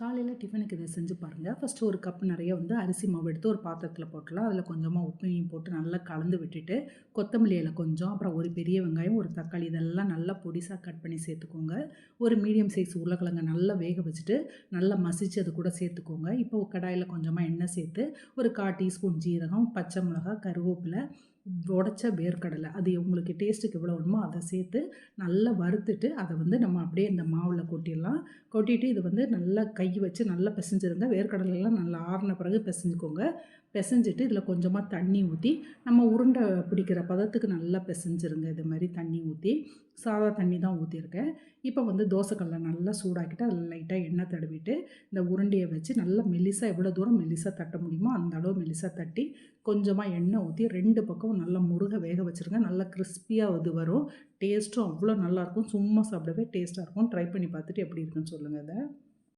காலையில் டிஃபனுக்கு இதை செஞ்சு பாருங்கள் ஃபஸ்ட்டு ஒரு கப் நிறைய வந்து அரிசி மாவு எடுத்து ஒரு பாத்திரத்தில் போட்டுடலாம். அதில் கொஞ்சமாக உப்பையும் போட்டு நல்லா கலந்து விட்டுட்டு கொத்தமல்லி இலை கொஞ்சம் அப்புறம் ஒரு பெரிய வெங்காயம் ஒரு தக்காளி இதெல்லாம் நல்லா பொடிசாக கட் பண்ணி சேர்த்துக்கோங்க. ஒரு மீடியம் சைஸ் உருளைக்கிழங்க நல்லா வேக வச்சுட்டு நல்லா மசிச்சு அது கூட சேர்த்துக்கோங்க. இப்போ கடாயில் கொஞ்சமாக எண்ணெய் சேர்த்து ஒரு கால் டீஸ்பூன் ஜீரகம் பச்சை மிளகாய் கருவேப்பிலை உடச்ச வேர்க்கடலை அது உங்களுக்கு டேஸ்ட்டுக்கு எவ்வளோ வேணுமோ அதை சேர்த்து நல்லா வறுத்துட்டு அதை வந்து நம்ம அப்படியே இந்த மாவில் கொட்டிடலாம். கொட்டிட்டு இது வந்து நல்லா கை வச்சு நல்லா பிசைஞ்சிருங்க. வேர்க்கடலைலாம் நல்லா ஆறின பிறகு பிசைஞ்சுக்கோங்க. பிசைஞ்சிட்டு இதில் கொஞ்சமாக தண்ணி ஊற்றி நம்ம உருண்டை பிடிக்கிற பதத்துக்கு நல்லா பிசைஞ்சிருங்க. இது மாதிரி தண்ணி ஊற்றி சாதா தண்ணி தான் ஊற்றிருக்கேன் இப்போ வந்து தோசைக்கல்லை நல்லா சூடாக்கிட்டு அதில் லைட்டாக எண்ணெய் தடவிட்டு இந்த உருண்டையை வச்சு நல்லா மெலிசாக எவ்வளோ தூரம் மெலிசாக தட்ட முடியுமோ அந்த அளவு மெலிசாக தட்டி கொஞ்சமாக எண்ணெய் ஊற்றி ரெண்டு பக்கம் நல்லா முருக வேக வச்சுருங்க. நல்லா கிறிஸ்பியாக இது வரும். டேஸ்ட்டும் அவ்வளோ நல்லாயிருக்கும் சும்மா சாப்பிடவே டேஸ்ட்டாக இருக்கும். ட்ரை பண்ணி பார்த்துட்டு எப்படி இருக்குன்னு சொல்லுங்கள் அதை